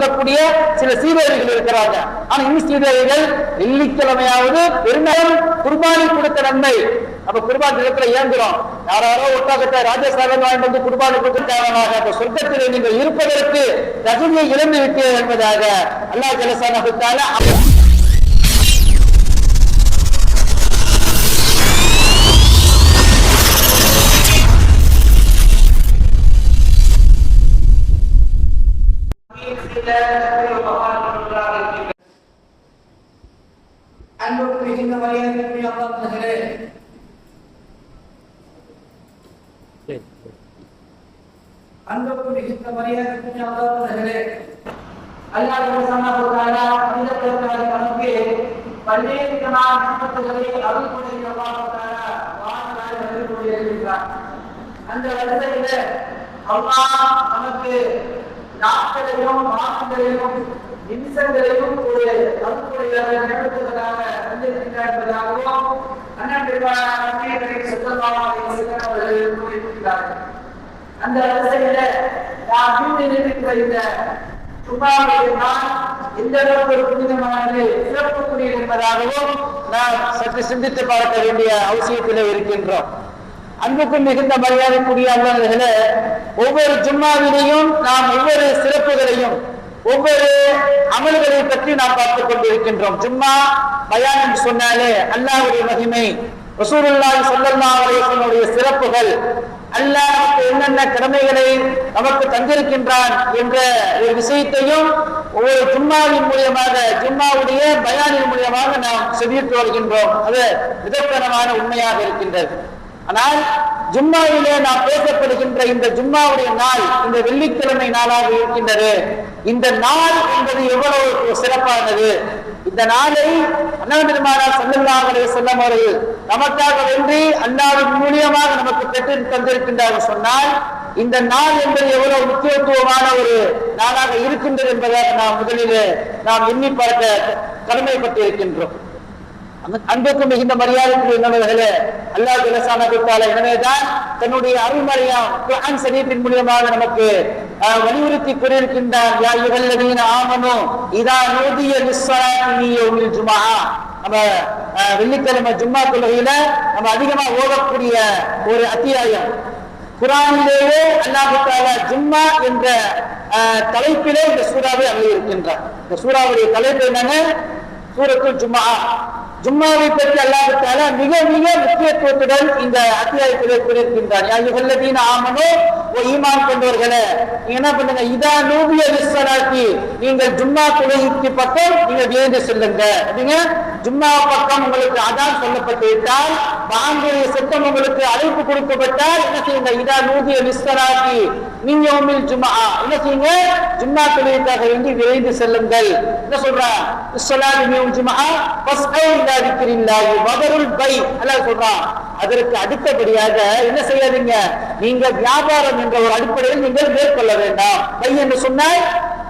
சொல்லக்கூடிய சில சீதேவிகள் இருக்கிறாங்க. ஆனா இந்த சீதேவிகள் வெள்ளிக்கிழமையாவது பெருநாள் குர்பானி கொடுத்த நன்மை. அப்ப குர்பான் தினத்துல ஏங்குறோம் யாராரோ ஒட்டாகத்தை ராஜஸ்தானம் வாழ்ந்து வந்து குர்பானி கொடுக்க அப்ப அந்த சொர்க்கத்திலே நீங்கள் இருப்பதற்கு தகுதியை இழந்து விட்டீர்கள் என்பதாக அல்லாஹ் ஜலசானத்தால அன்புக்கு மரியாதைக்குரிய அல்லாஹ்களே அன்புக்கு மரியாதைக்குரிய அல்லாஹ்களே அல்லாஹ் சுப்ஹானஹு வ தஆலா மனிதர்களுக்காக நமக்கு பல்வேறு நியமத்துகளை அருள் அல்லாஹ் தஆலா அந்த வரிசையில அல்லாஹ் நமக்கு நாட்களையும் மாதங்களையும் நிமிஷங்களையும் ஒரு அருள்புரியாக நிகழ்த்துவதாக வந்திருக்கிறார் என்பதாகவும் அண்ணன் பெருமாள் நம்பியவரை சொல்லலாம் அவர்கள் கூறியிருக்கிறார்கள். அந்த வரிசையில நாம் மீண்டும் நிறுத்தி இந்த சுபாவுடைய நாள் எந்த அளவுக்கு ஒரு புனிதமானது சிறப்புக்குரியது என்பதாகவும் நாம் சற்று சிந்தித்து பார்க்க வேண்டிய அவசியத்திலே இருக்கின்றோம். அன்புக்கும் மிகுந்த மரியாதைக்குரிய அல்லாஹர்களே ஒவ்வொரு ஜும்மாவிலையும் நாம் ஒவ்வொரு சிறப்புகளையும் ஒவ்வொரு அமல்களை பற்றி நாம் பார்த்துக் கொண்டிருக்கின்றோம். ஜும்மா பயான் என்று சொன்னாலே அல்லாவுடைய மகிமை ரசூலுல்லாஹி ஸல்லல்லாஹு அலைஹி வஸல்லம் சிறப்புகள். அல்லாஹ் நமக்கு என்னென்ன கடமைகளை நமக்கு தந்திருக்கின்றான் என்ற ஒரு விஷயத்தையும் ஒவ்வொரு ஜும்மாவின் மூலியமாக ஜும்மாவுடைய பயானின் மூலியமாக நாம் செவியிட்டு வருகின்றோம். அது விதப்பனமான உண்மையாக இருக்கின்றது. ஆனால் ஜும்மாவிலே நாம் பேசப்படுகின்ற இந்த ஜும்மாவுடைய நாள் இந்த வெள்ளிக்கிழமை நாளாக இருக்கின்றது. இந்த நாள் என்பது எவ்வளவு சிறப்பானது? இந்த நாளை அண்ணன் பெருமானார் சல்லல்லாஹு சொல்ல வஸல்லம் அவர்கள் நமக்காக வென்றி அண்ணாவின் மூலியமாக நமக்கு பெற்று தந்திருக்கின்றார்கள் சொன்னால் இந்த நாள் என்பது எவ்வளவு முக்கியத்துவமான ஒரு நாளாக இருக்கின்றது என்பதாக நாம் முதலிலே நாம் எண்ணி பார்க்க கடமைப்பட்டு அந்த அன்புக்கு மிகுந்த மரியாதைக்கு என்னவர்களே அல்லாஹ் ஜலசான கொடுத்தால எனவேதான் தன்னுடைய அருள்மறையாம் குரான் ஷரீஃபின் மூலியமாக நமக்கு வலியுறுத்தி கூறியிருக்கின்றார் யா யுகல்லதீன ஆமனு இதா நூதிய லிஸ்ஸலாத்தி மீ யௌமில் நம்ம வெள்ளிக்கிழமை ஜும்மா தொழுகையில நம்ம அதிகமா ஓடக்கூடிய ஒரு அத்தியாயம். குரானிலேயே அல்லாஹு ஜும்மா என்ற தலைப்பிலே இந்த சூறாவை அமர்ந்திருக்கின்றார் இந்த சூறாவுடைய தலைப்பு என்னன்னு சூரத்து ஜும்மா ஜும்மாவை பற்றி அல்லாவிட்டால மிக மிக முக்கியத்துவத்துடன் இந்த அத்தியாயத்திலே கூறியிருக்கின்றார். யா யுகல்லதீன ஓ ஈமான் கொண்டவர்களே நீங்க என்ன பண்ணுங்க? இதா நூபிய லிஸ்ஸலாத்தி நீங்கள் ஜும்மா தொழுகைக்கு பக்கம் நீங்க விரைந்து செல்லுங்க. அப்படிங்க ஜும்மா பக்கம் உங்களுக்கு அதான் சொல்லப்பட்டு விட்டால் பாங்குடைய சத்தம் உங்களுக்கு அழைப்பு கொடுக்கப்பட்டால் என்ன செய்யுங்க? இதா நூதிய லிஸ்ஸலாத்தி நீங்க உண்மையில் ஜும்மா என்ன செய்யுங்க? ஜும்மா தொழுகைக்காக வேண்டி விரைந்து செல்லுங்கள். என்ன சொல்றா இஸ்ஸலாத்து மியும் ஜும்மா பை. சொல்றான் அதற்கு அடுத்தபடியாக என்ன செய்யாதீங்க? நீங்க வியாபாரம் என்ற ஒரு அடிப்படையில் நீங்கள் மேற்கொள்ள வேண்டாம். பை என்று சொன்னால்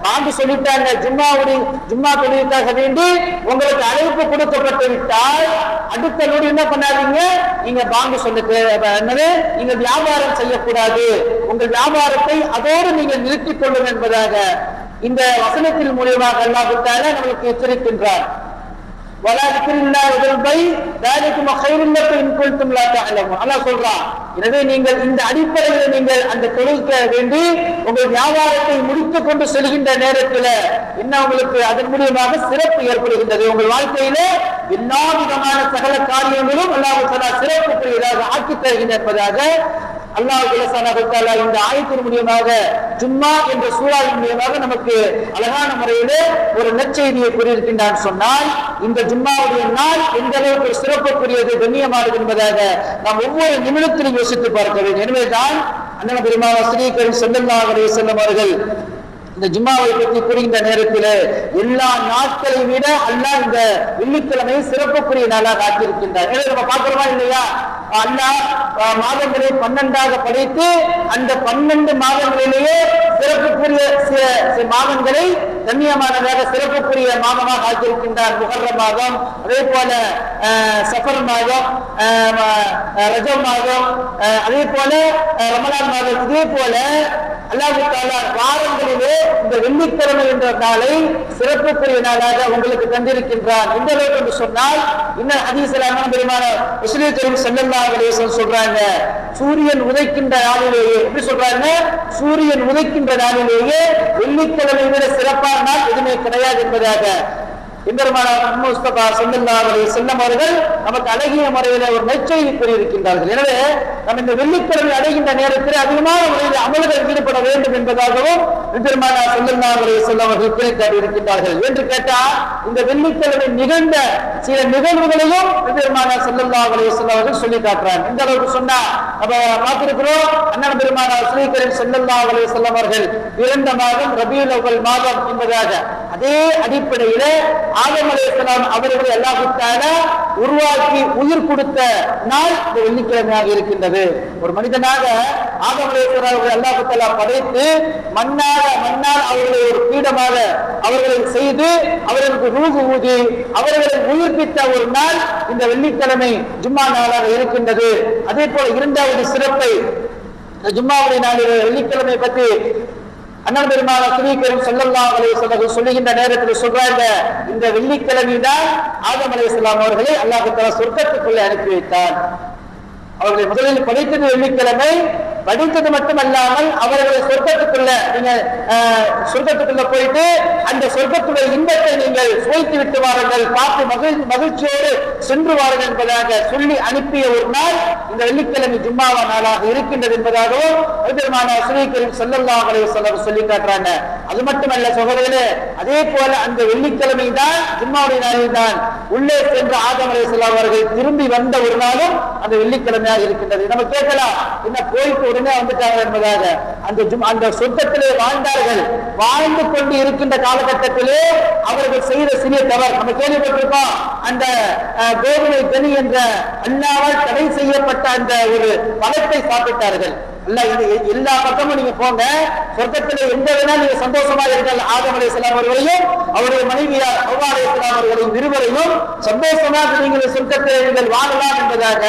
பாண்டு சொல்லிட்டாங்க ஜும்மாவுடைய ஜும்மா தொழிலுக்காக வேண்டி உங்களுக்கு அழைப்பு கொடுக்கப்பட்டு விட்டால் அடுத்த நொடி என்ன பண்ணாதீங்க? நீங்க பாங்கு சொல்ல என்னது? நீங்க வியாபாரம் செய்யக்கூடாது. உங்கள் வியாபாரத்தை அதோடு நீங்க நிறுத்திக் கொள்ளும் என்பதாக இந்த வசனத்தின் மூலியமாக அல்லாஹ் நம்மளுக்கு எச்சரிக்கின்றார். ولا ذكر الله وذل ذلكم خير لكم ان كنتم لا تعلمون அல்லாஹ் சொல்றான் எனவே நீங்கள் இந்த அடிப்படையில் நீங்கள் அந்த தொழிலுக்கு வேண்டி உங்கள் வியாபாரத்தை முடித்துக் கொண்டு செல்கின்ற நேரத்தில் என்ன உங்களுக்கு அதன் மூலியமாக சிறப்பு ஏற்படுகின்றது உங்கள் வாழ்க்கையில எல்லா விதமான சகல காரியங்களும் அல்லாஹ் தஆலா சிறப்புக்குரியதாக ஆக்கி தருகின்ற என்பதாக அல்லாஹ் இந்த ஆயத்தின் மூலியமாக ஜும்மா என்ற சூழாவின் மூலியமாக நமக்கு அழகான முறையிலே ஒரு நற்செய்தியை கூறியிருக்கின்றான். சொன்னால் இந்த ஜும்மாவுடைய நாள் எந்த அளவுக்கு சிறப்புக்குரியது கண்ணியமானது என்பதாக நாம் ஒவ்வொரு நிமிடத்திலும் யோசித்து பார்க்க வேண்டும். எனவேதான் அண்ணன் பெருமாள் ஸ்ரீகரி செல்லல்லாஹ் செல்லும் அவர்கள் இந்த ஜும்மாவை பற்றி கூறுகின்ற நேரத்தில் எல்லா நாட்களை விட அல்லாஹ் இந்த வெள்ளிக்கிழமை சிறப்புக்குரிய நாளாக ஆக்கியிருக்கின்றார். எனவே நம்ம பார்க்கிறோமா இல்லையா? அல்லாஹ் மாதங்களை பன்னெண்டாக படைத்து அந்த பன்னெண்டு மாதங்களிலேயே சிறப்புக்குரிய மாதங்களை கண்ணியமானதாக சிறப்புக்குரிய மாதமாக ஆக்கியிருக்கின்றார் முகர்ர மாதம். அதே போல சஃபர் மாதம் ரஜ மாதம் அதே போல ரமலான் மாதம். இதே போல அல்லாஹு வாரங்களிலே இந்த வெள்ளிக்கிழமை என்ற நாளை சிறப்புக்குரிய நாளாக உங்களுக்கு தந்திருக்கின்றான். இந்த அளவுக்கு என்று சொன்னால் இன்னும் ஹதீஸ்லான பெருமான முஸ்லீம் கரீம் ஸல்லல்லாஹு அலைஹி சொல்றாங்க. சூரியன் உதைக்கின்ற நாளிலேயே எப்படி சொல்றாங்க? சூரியன் உதைக்கின்ற நாளிலேயே வெள்ளிக்கிழமை விட சிறப்பான நாள் எதுவுமே கிடையாது என்பதாக. முஸ்தபா ஸல்லல்லாஹு அலைஹி வஸல்லம் அவர்கள் நமக்கு அழகிய முறையில் ஒரு நெச்சையை கூறியிருக்கின்றார்கள். எனவே நம்ம இந்த வெள்ளிக்கிழமை அடைகின்ற நேரத்தில் அதிகமான முறையில் அமல்கள் ஈடுபட வேண்டும் என்பதாகவும் எம்பெருமானார் ஸல்லல்லாஹு செல்லவர்கள் வஸல்லம் அவர்கள் இருக்கின்றார்கள் என்று கேட்டால் இந்த வெள்ளிக்கிழமை நிகழ்ந்த சில நிகழ்வுகளையும் எம்பெருமானார் ஸல்லல்லாஹு அலைஹி வஸல்லம் அவர்கள் சொல்லி காட்டுறாங்க. இந்த அளவுக்கு சொன்னா நம்ம பார்த்திருக்கிறோம் அண்ணன் பெருமானார் ஸ்ரீகரின் ஸல்லல்லாஹு அலைஹி வஸல்லம் அவர்கள் மாதம் ரபியுல் மாதம் என்பதாக. அதே அடிப்படையில ஆதம் அலைஹிஸ்ஸலாம் அவர்களை அல்லாஹ் உருவாக்கி உயிர் கொடுத்த நாள் இந்த வெள்ளிக்கிழமையாக இருக்கின்றது. ஒரு மனிதனாக ஆதம் அலைஹிஸ்ஸலாம் அவர்களை அல்லாஹ் படைத்து மண்ணாக மண்ணால் அவர்களை ஒரு பீடமாக அவர்களை செய்து அவர்களுக்கு ரூகு ஊதி அவர்களை உயிர்ப்பித்த ஒரு நாள் இந்த வெள்ளிக்கிழமை ஜும்மா நாளாக இருக்கின்றது. அதே போல இரண்டாவது சிறப்பை இந்த ஜும்மாவுடைய நாளில் வெள்ளிக்கிழமை பற்றி அண்ணன் பெருமான சுரீக்கரும் ஸல்லல்லாஹு அலைஹி சொல்லுகின்ற நேரத்தில் சொல்றாங்க இந்த வெள்ளிக்கிழமை தான் ஆதம் அலைஹிஸ்ஸலாம் அவர்களை அல்லாஹ் சொர்க்கத்துக்குள்ளே அனுப்பி வைத்தான். அவர்களை முதலில் படித்தது வெள்ளிக்கிழமை படித்தது மட்டுமல்லாமல் அவர்களை சொர்க்கத்துக்குள்ள நீங்க சொர்க்கத்துக்குள்ள போயிட்டு அந்த சொர்க்கத்துடைய இன்பத்தை நீங்கள் சுவைத்து விட்டு வாருங்கள் பார்த்து மகிழ் மகிழ்ச்சியோடு சென்று வாருங்கள் என்பதாக சொல்லி அனுப்பிய ஒரு நாள் இந்த வெள்ளிக்கிழமை ஜும்மாவா நாளாக இருக்கின்றது என்பதாகவும் பெருமான சுரீக்கரின் செல்லல்லா அவரை சொல்ல சொல்லி காட்டுறாங்க. அது மட்டுமல்ல சகோதரர்களே அதே போல அந்த வெள்ளிக்கிழமை தான் ஜும்மாவுடைய நாளில் தான் உள்ளே சென்ற ஆதமரை அலைஹிஸ்ஸலாம் அவர்கள் திரும்பி வந்த ஒரு நாளும் அந்த வெள்ளிக்கிழமை வெள்ளிக்கிழமையாக இருக்கின்றது. நம்ம கேட்கலாம் என்ன போயிட்டு உடனே வந்துட்டாங்க என்பதாக. அந்த ஜும் அந்த சொர்க்கத்திலே வாழ்ந்தார்கள். வாழ்ந்து கொண்டு இருக்கின்ற காலகட்டத்திலே அவர்கள் செய்த சிறிய தவறு. நம்ம கேள்விப்பட்டிருக்கோம் அந்த கோவிலை தனி என்ற அண்ணாவால் தடை செய்யப்பட்ட அந்த ஒரு பழத்தை சாப்பிட்டார்கள். எல்லா பக்கமும் நீங்க போங்க. சொர்க்கத்தில் எந்த வேணா நீங்க சந்தோஷமா இருங்கள். ஆதம் அலைஹிஸ்ஸலாம் அவர்களையும் அவருடைய மனைவியார் ஹவ்வா அலைஹிஸ்ஸலாம் அவர்களையும் இருவரையும் சந்தோஷமாக நீங்கள் சொர்க்கத்தில் நீங்கள் வாழலாம் என்பதாக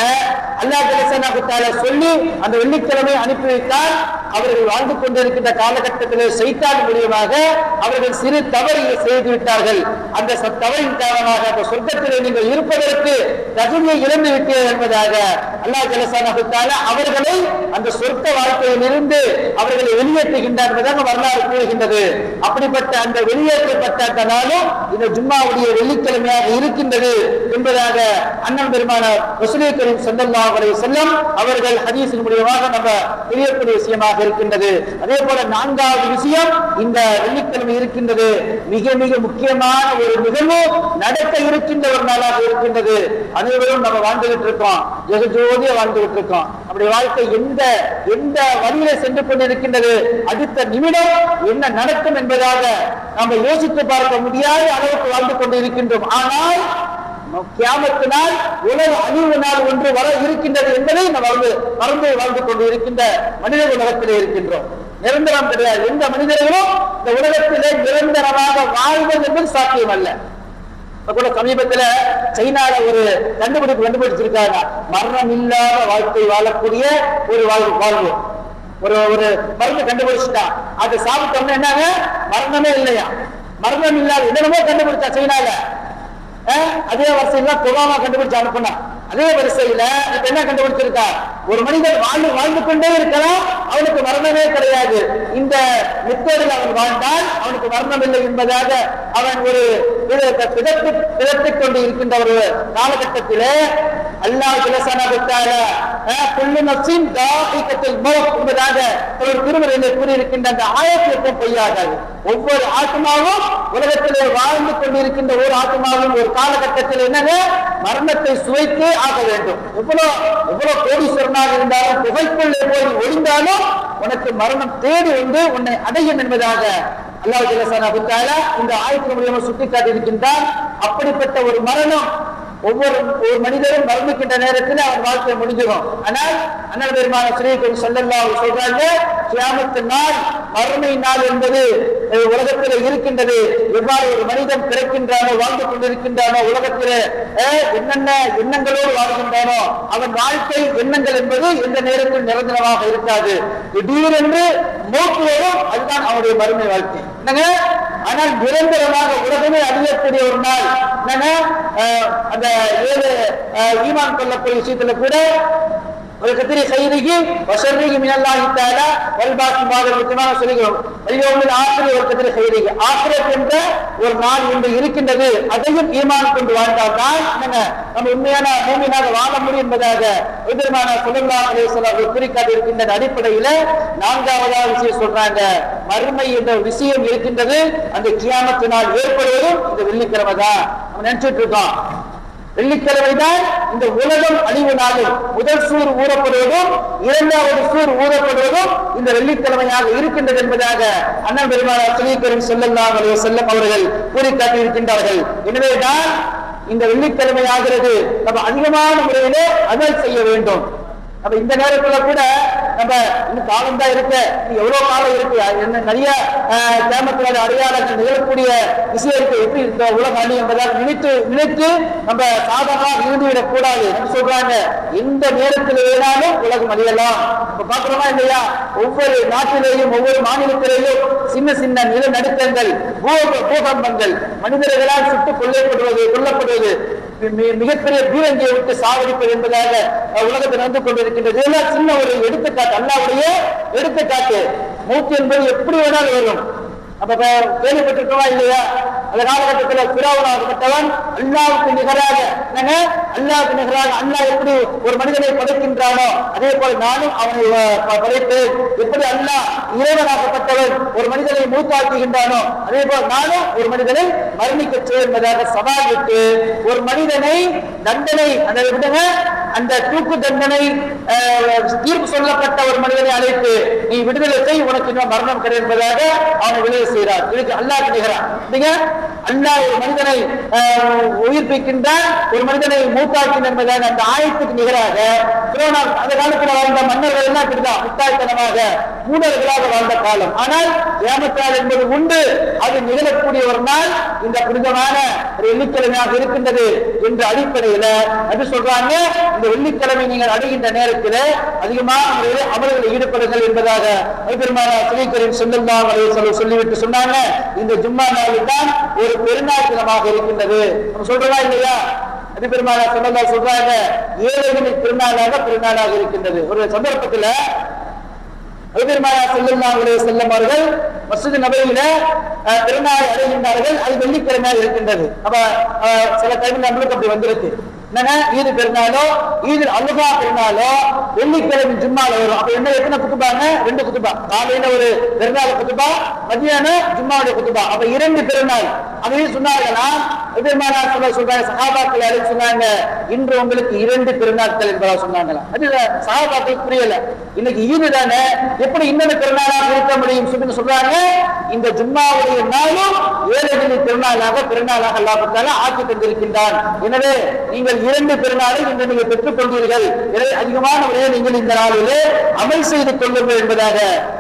அல்லாஹ் சொல்லி அந்த வெள்ளிக்கிழமை அனுப்பி வைத்தால் அவர்கள் வாழ்ந்து கொண்டிருக்கின்ற காலகட்டத்திலே செய்தான் மூலியமாக அவர்கள் சிறு தவறு செய்து விட்டார்கள். அந்த தவறின் காரணமாக அந்த சொர்க்கத்திலே நீங்கள் இருப்பதற்கு தகுதியை இழந்து விட்டீர்கள் என்பதாக அல்லாஹ் ஜலசான அவர்களை அந்த சொர்க்க வாழ்க்கையிலிருந்து அவர்களை வெளியேற்றுகின்றார் என்பதாக வரலாறு கூறுகின்றது. அப்படிப்பட்ட அந்த வெளியேற்றப்பட்ட அந்த நாளும் இந்த ஜும்மாவுடைய வெள்ளிக்கிழமையாக இருக்கின்றது என்பதாக அண்ணன் பெருமான ரசூலே கரீம் ஸல்லல்லாஹு அவரை வஸல்லம் அவர்கள் ஹதீஸின் மூலியமாக நம்ம தெரியக்கூடிய விஷயமாக இருக்கின்றது. அதே போல நான்காவது விஷயம் இந்த வெள்ளிக்கிழமை இருக்கின்றது. மிக மிக முக்கியமான ஒரு நிகழ்வு நடக்க இருக்கின்ற ஒரு நாளாக இருக்கின்றது. அனைவரும் நம்ம வாழ்ந்துகிட்டு இருக்கோம். ஜெகஜோதியா வாழ்ந்துகிட்டு இருக்கோம். நம்முடைய வாழ்க்கை எந்த எந்த வழியில சென்று கொண்டிருக்கின்றது? அடுத்த நிமிடம் என்ன நடக்கும் என்பதாக நம்ம யோசித்து பார்க்க முடியாத அளவுக்கு வாழ்ந்து கொண்டு இருக்கின்றோம் ஆனால் கியாமத்து நாள் உலக அழிவு நாள் ஒன்று வர இருக்கின்றது என்பதை நம்ம மறந்து மறந்து வாழ்ந்து கொண்டு இருக்கின்ற மனித உலகத்திலே இருக்கின்றோம். நிரந்தரம் கிடையாது. எந்த மனிதர்களும் இந்த உலகத்திலே நிரந்தரமாக வாழ்வது என்பது சாத்தியம் அல்ல கூட சமீபத்துல சைனால ஒரு கண்டுபிடிப்பு கண்டுபிடிச்சிருக்காங்க. மரணம் இல்லாத வாழ்க்கை வாழக்கூடிய ஒரு வாழ்வு வாழ்வு. ஒரு ஒரு மருந்து கண்டுபிடிச்சிட்டான். அது சாப்பிட்டோம்னா என்னங்க? மரணமே இல்லையா? மரணம் இல்லாத என்னென்னமோ கண்டுபிடிச்சா சைனால. அதே வரிசையில கொரோனா கண்டுபிடிச்சு அனுப்புனா அதே வரிசையில இப்ப என்ன கண்டுபிடிச்சிருக்கா? ஒரு மனிதன் வாழ்ந்து வாழ்ந்து கொண்டே இருக்கலாம் அவனுக்கு மரணமே கிடையாது. இந்த மெத்தேடில் அவன் வாழ்ந்தால் அவனுக்கு மரணம் இல்லை என்பதாக அவன் ஒரு பிதத்து பிதத்திக் கொண்டு இருக்கின்ற ஒரு காலகட்டத்திலே அல்லாஹ் ஜலசனத்தார புல்லு நசின் தாபிக்கத்தில் மௌத் என்பதாக ஒரு திருமுறையிலே கூறியிருக்கின்ற அந்த ஆயத்திற்கும் பொய்யாகாது ஒவ்வொரு ஆத்மாவும் உலகத்திலே வாழ்ந்து கொண்டிருக்கின்ற ஒரு ஆத்மாவும் ஒரு காலகட்டத்தில் என்னங்க? மரணத்தை சுவைத்து ஆக வேண்டும். எவ்வளவு எவ்வளவு கோடீஸ்வரனாக இருந்தாலும் புகைக்குள்ளே போய் ஒழிந்தாலும் உனக்கு மரணம் தேடி வந்து உன்னை அடையும் என்பதாக அல்லாஹ் ஜல்லஷானஹு தஆலா இந்த ஆயத்தின் மூலியமா சுட்டிக்காட்டி இருக்கின்றார் அப்படிப்பட்ட ஒரு மரணம் ஒவ்வொரு ஒரு மனிதரும் மரணிக்கின்ற நேரத்தில் அவன் வாழ்க்கை முடிஞ்சிடும். ஆனால் அண்ணன் பெருமான ஸ்ரீகுரு சொல்லல்லா சொல்றாங்க கியாமத்து நாள் மறுமை நாள் என்பது உலகத்தில் இருக்கின்றது. எவ்வாறு ஒரு மனிதன் பிறக்கின்றானோ வாழ்ந்து கொண்டிருக்கின்றானோ உலகத்தில் என்னென்ன எண்ணங்களோடு வாழ்கின்றானோ அவன் வாழ்க்கை எண்ணங்கள் என்பது எந்த நேரத்தில் நிரந்தரமாக இருக்காது. திடீரென்று மூக்கு வரும் அதுதான் அவனுடைய மறுமை வாழ்க்கை. என்னங்க? ஆனால் நிரந்தரமாக உலகமே அறியக்கூடிய ஒரு நாள். என்னன்னா அந்த ஏழு ஈமான் கொள்ளக்கூடிய விஷயத்துல கூட ஒரு கத்திரி செய்திக்கு வசர்ரிக்கு மினல்லாஹி தஆலா வல்பாக்கி பாதல் முக்கியமாக சொல்லுகிறோம் வலியோமில் ஆசிரி ஒரு கத்திரி செய்திக்கு ஆசிரியர் என்ற ஒரு நாள் இன்று இருக்கின்றது. அதையும் ஈமான் கொண்டு வாழ்ந்தால் தான் என்னங்க? நம்ம உண்மையான பூமியாக வாழ முடியும் என்பதாக எதிர்மான சுல்லா அலிஸ்லாம் அவர்கள் குறிக்காட்டி இருக்கின்ற அடிப்படையில நான்காவதாவது விஷயம் சொல்றாங்க. மறுமை என்ற விஷயம் இருக்கின்றது. அந்த கியாமத்தினால் ஏற்படுவதும் இந்த வெள்ளிக்கிழமை தான். நம்ம நினைச்சிட்டு இருக்கோம். வெள்ளிக்கிழமை தான் இந்த உலகம் அழிவு நாளில் முதல் சூர் ஊறப்படுவதும் இரண்டாவது சூர் ஊறப்படுவதும் இந்த வெள்ளிக்கிழமையாக இருக்கின்றது என்பதாக அண்ணன் பெருமானார் சுனீக்கரும் செல்லல்லாம் செல்லம் அவர்கள் கூறி காட்டியிருக்கின்றார்கள் எனவேதான் இந்த வெள்ளிக்கிழமை ஆகிறது. நம்ம அதிகமான முறையிலே அமல் செய்ய வேண்டும். அப்ப இந்த நேரத்துல கூட நம்ம இன்னும் காலம் தான் இருக்கு. எவ்வளவு காலம் இருக்கு? என்ன நிறைய கிராமத்துல அடையாளத்தில் நிகழக்கூடிய விஷயம் இருக்கு. எப்படி இந்த உலக அணி என்பதால் நினைத்து நினைத்து நம்ம சாதாரணமாக இருந்து விடக்கூடாது சொல்றாங்க. எந்த நேரத்தில் வேணாலும் உலகம் அழியலாம். இப்ப பாக்குறோமா இல்லையா? ஒவ்வொரு நாட்டிலேயும் ஒவ்வொரு மாநிலத்திலேயும் சின்ன சின்ன நிலநடுக்கங்கள் பூ- பூகம்பங்கள் மனிதர்களால் சுட்டு கொல்லப்படுவது கொல்லப்படுவது. மிகப்பெரிய பீரங்கியை விட்டு சாவடிப்பது என்பதாக உலகத்தை உலகத்தில் நடந்து கொண்டிருக்கின்றது. இதெல்லாம் சின்ன ஒரு எடுத்துக்காட்டு அல்லாவுடைய எடுத்துக்காட்டு. மூச்சு என்பது எப்படி வேணாலும் வரும் அப்ப இப்ப கேள்விப்பட்டிருக்கோமா இல்லையா? அந்த காலகட்டத்தில் பிறவனாகப்பட்டவன் அல்லாவுக்கு நிகராக என்னங்க? அல்லாவுக்கு நிகராக அல்லாஹ் எப்படி ஒரு மனிதனை படைக்கின்றானோ அதே போல நானும் அவனை ப- படைப்பேன். எப்படி அல்லா இறைவனாகப்பட்டவன் ஒரு மனிதனை மூத்தாக்குகின்றானோ அதே போல நானும் ஒரு மனிதனை மரணிக்க என்பதாக சவாலிட்டு ஒரு மனிதனை தண்டனை அந்த விடுங்க அந்த தூக்கு தண்டனை தீர்ப்பு சொல்லப்பட்ட ஒரு மனிதனை அழைத்து நீ விடுதலை செய் உனக்கு இன்னும் மரணம் கிடையாது என்பதாக அவனை விடுதலை செய்கிறார். இதுக்கு அல்லாஹ் நிகரான். நீங்க அல்லாஹ் ஒரு மனிதனை அஹ், ஒரு மனிதனை மூத்தாக்கின் என்பதாக அந்த ஆயத்துக்கு நிகராக அந்த காலத்தில் வாழ்ந்த மன்னர்கள் எல்லாம் இப்படிதான் முத்தாய்த்தனமாக மூடர்களாக வாழ்ந்த காலம். ஆனால் ஏமத்தால் என்பது உண்டு. அது நிகழக்கூடிய ஒரு நாள் இந்த புனிதமான ஒரு வெள்ளிக்கிழமையாக இருக்கின்றது என்ற அடிப்படையில அது சொல்றாங்க. இந்த வெள்ளிக்கிழமை நீங்கள் அடைகின்ற நேரத்தில் அதிகமான முறையில் அமல்களில் ஈடுபடுங்கள் என்பதாக பெருமான சுனீக்கரின் சொல்லலாம் சொல்லிவிட்டு சொன்னாங்க. இந்த ஜும்மா நாளில் தான் ஒரு பெருநாள் தினமாக இருக்கின்றது. நம்ம சொல்றதா இல்லையா? அது பெருமாள் சொன்னதா சொல்றாங்க ஏழைகளின் பெருநாளாக பெருநாளாக இருக்கின்றது. ஒரு சந்தர்ப்பத்துல பெருமாள் செல்லுல்லா செல்லும் அவர்கள் மசூதி நபையில அஹ், அடைகின்றார்கள். அது வெள்ளிக்கிழமையாக இருக்கின்றது. அப்ப சில டைம் நம்மளுக்கு அப்படி வந்திருக்கு. ஈது பெருநாளோ ஈது அல்லுகா பெருநாளோ வெள்ளிக்கிழமை ஜும்மால வரும். அப்ப என்ன எத்தனை குத்துபாங்க ரெண்டு குத்துபா காலையில ஒரு பெருநாள் குத்துபா மத்தியானம் ஜும்மாவுடைய குத்துபா அப்ப இரண்டு பெருநாள். அதையும் சொன்னார்களா சொல்ல சொல்றாங்க? சகாபாக்கள் யாரும் சொன்னாங்க. இன்று உங்களுக்கு இரண்டு பெருநாட்கள் என்பதா சொன்னாங்களா அது சகாபாக்கள் புரியல. இன்னைக்கு ஈது தானே? எப்படி இன்னொரு பெருநாளாக இருக்க முடியும் சொல்லி சொல்றாங்க. இந்த ஜும்மாவுடைய நாளும் ஏழு பெருநாளாக பெருநாளாக அல்லாபத்தால ஆக்கி தந்திருக்கின்றான். எனவே நீங்கள் இரண்டு பெருநாளை இன்று நீங்கள் பெற்றுக் கொண்டீர்கள். எனவே அதிகமான முறையை நீங்கள் இந்த நாளிலே அமல் செய்து கொள்ளுங்கள் என்பதாக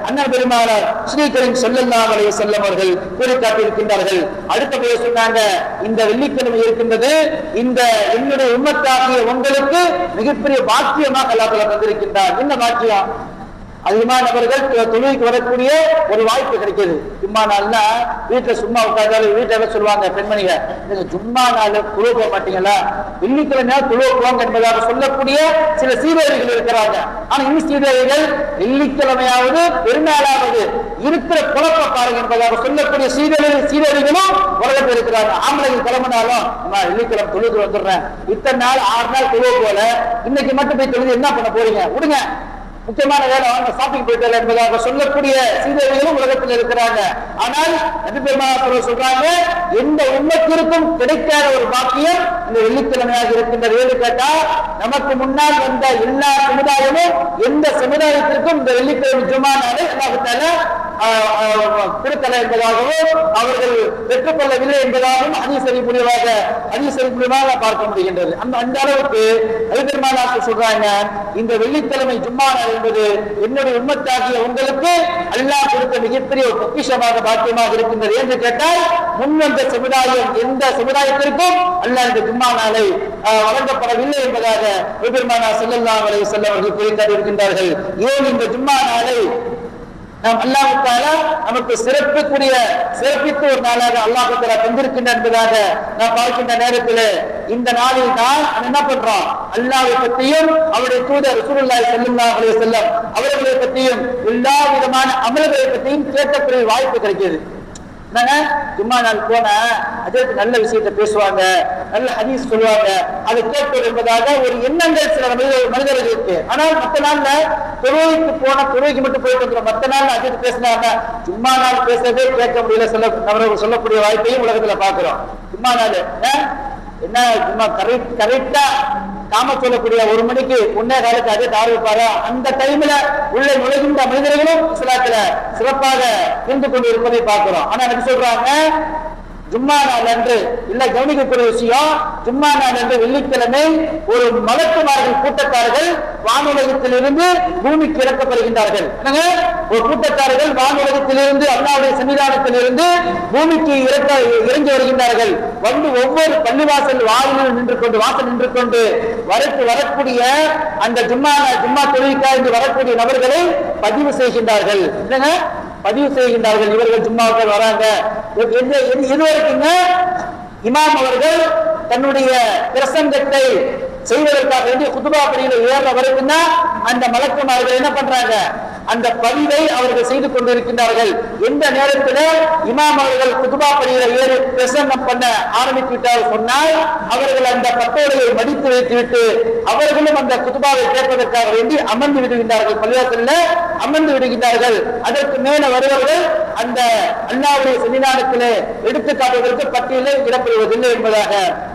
அண்ணன் பெருமானார் ஸ்ரீகரின் சொல்லல்லா அலைய செல்லம் அவர்கள் கூறி காட்டியிருக்கின்றார்கள். பேச சொன்னாங்க இந்த வெள்ளிக்கிழமை இருக்கின்றது. இந்த என்னுடைய உம்மத்தாகிய உங்களுக்கு மிகப்பெரிய பாக்கியமாக அல்லாஹ் தஆலா தந்திருக்கின்றார். என்ன பாக்கியம்? அதிகமான நபர்கள் தொழுகைக்கு வரக்கூடிய ஒரு வாய்ப்பு கிடைக்கிது. ஜும்மா நாள்னா வீட்டுல சும்மா உட்கார்ந்தாலும் வீட்டுல சொல்லுவாங்க பெண்மணிகள்? நீங்கள் ஜும்மா நாள் துழுவ போக மாட்டீங்களா? வெள்ளிக்கிழமை துழுவ போவாங்க என்பதாக சொல்லக்கூடிய சில சீரழிகள் இருக்கிறாங்க. ஆனா இன்னும் சீரழிகள் வெள்ளிக்கிழமையாவது பெருநாளாவது இருக்கிற குழப்ப பாருங்க என்பதாக சொல்லக்கூடிய சீரழி சீரழிகளும் உலகத்தில் இருக்கிறாங்க. ஆம்பளை கிளம்பினாலும் அம்மா வெள்ளிக்கிழமை தொழுது வந்துடுறேன். இத்தனை நாள் ஆறு நாள் தொழுவ போல. இன்னைக்கு மட்டும் போய் தொழுது என்ன பண்ண போறீங்க? விடுங்க. முக்கியமான வேலை அவங்க ஷாப்பிங் போயிட்டு என்பதாக சொல்லக்கூடிய சீதவிகளும் உலகத்தில் இருக்கிறாங்க. ஆனால் நபி பெருமாள் சொல்றாங்க எந்த உண்மைக்கிற்கும் கிடைக்காத ஒரு பாக்கியம் இந்த வெள்ளிக்கிழமையாக இருக்கின்றது. ஏன்னு கேட்டா நமக்கு முன்னால் வந்த எல்லா சமுதாயமும் எந்த சமுதாயத்திற்கும் இந்த வெள்ளிக்கிழமை ஜுமா நாளை அல்லாஹால கொடுக்கல என்பதாகவும் அவர்கள் பெற்றுக்கொள்ளவில்லை என்பதாகவும் அதிசரி மூலியமாக அதிசரி மூலியமாக பார்க்க முடிகின்றது. அந்த அந்த அளவுக்கு பெருமானாக்கு சொல்றாங்க இந்த வெள்ளிக்கிழமை ஜும்மா நாள் என்பது என்னுடைய உண்மத்தாகிய உங்களுக்கு அல்லாஹ் கொடுத்த மிகப்பெரிய ஒரு பொக்கிஷமாக பாக்கியமாக இருக்கின்றது. என்று கேட்டால் முன்வந்த சமுதாயம் எந்த சமுதாயத்திற்கும் அல்லாஹ் இந்த ஜும்மா நாளை வழங்கப்படவில்லை என்பதாக பெருமானா செல்லல்லா அலைஹி வஸல்லம் அவர்கள் குறித்தாடி இருக்கின்றார்கள் ஏன் இந்த ஜும்மா நாளை நாம் அல்லாஹ் தாலா நமக்கு சிறப்புக்குரிய சிறப்பித்து ஒரு நாளாக அல்லாஹ் தாலா தந்திருக்கின்ற என்பதாக நாம் பார்க்கின்ற நேரத்தில் இந்த நாளில் தான் அவன் என்ன பண்றோம் அல்லாவை பற்றியும் அவருடைய தூதர் ரசூலுல்லாஹி ஸல்லல்லாஹு அலைஹி வஸல்லம் அவர்களை பற்றியும் எல்லா விதமான அமல்களை பற்றியும் கேட்கக்கூடிய வாய்ப்பு கிடைக்கிறது. என்னங்க? ஜும்மா நாள் போன அதே நல்ல விஷயத்தை பேசுவாங்க நல்ல ஹதீஸ் சொல்லுவாங்க. அதை கேட்பது என்பதாக ஒரு எண்ணங்கள் சில மனித மனிதர்களுக்கு ஆனால் மற்ற நாள்ல துறைக்கு போன துறைக்கு மட்டும் போயிட்டு வந்துடும் மற்ற நாள் அஜித் பேசினாங்க. ஜும்மா நாள் பேசுறதே கேட்க முடியல சொல்ல அவர்கள் சொல்லக்கூடிய வாய்ப்பையும் உலகத்துல பாக்குறோம் ஜும்மா நாள் என்ன? ஜும்மா கரெக்ட் கரெக்டா நாம சொல்லக்கூடிய ஒரு மணிக்கு முன்னே காலத்து அதே ஆரம்பிப்பாரா அந்த டைம்ல உள்ளே நுழைகின்ற மனிதர்களும் இஸ்லாத்துல சிறப்பாக இருந்து கொண்டு இருப்பதை பார்க்கிறோம். ஆனா எனக்கு சொல்றாங்க? ஜும்மா நாள் அன்று இல்ல கவனிக்கக்கூடிய விஷயம் ஜும்மா நாள் அன்று வெள்ளிக்கிழமை ஒரு மலக்குமார்கள் கூட்டத்தார்கள் வானுலகத்திலிருந்து பூமிக்கு இறக்கப்படுகின்றார்கள். என்னங்க? ஒரு கூட்டத்தார்கள் வானுலகத்திலிருந்து அல்லாவுடைய சன்னிதானத்திலிருந்து பூமிக்கு இறக்க இறங்கி வருகின்றார்கள். வந்து ஒவ்வொரு பள்ளிவாசல் வாயிலில் நின்று கொண்டு வாசல் நின்று கொண்டு வரத்து வரக்கூடிய அந்த ஜும்மா ஜும்மா தொழிலுக்காக வரக்கூடிய நபர்களை பதிவு செய்கின்றார்கள். என்னங்க? பதிவு செய்கின்றார்கள். இவர்கள் ஜும்மாவுக்கு வராங்க. இதுவரைக்குங்க இமாம் அவர்கள் தன்னுடைய பிரசங்கத்தை செய்வதற்காக வேண்டிய குதுபா படியில ஏற வரைக்கும் தான் அந்த மலக்குமார்கள் என்ன பண்றாங்க? அந்த பதிவை அவர்கள் செய்து கொண்டிருக்கின்றார்கள். எந்த நேரத்தில் இமாம் அவர்கள் குதுபா பணியில ஏறி பிரசங்கம் பண்ண ஆரம்பித்து விட்டார் சொன்னால் அவர்கள் அந்த பட்டோடையை மடித்து வைத்துவிட்டு அவர்களும் அந்த குதுபாவை கேட்பதற்காக வேண்டி அமர்ந்து விடுகின்றார்கள். பள்ளிவாசல்ல அமர்ந்து விடுகின்றார்கள். அதற்கு மேல வருபவர்கள் அந்த அல்லாவுடைய சன்னிதானத்திலே எடுத்துக்காட்டுவதற்கு பட்டியலில் இடப்படுவதில்லை என்பதாக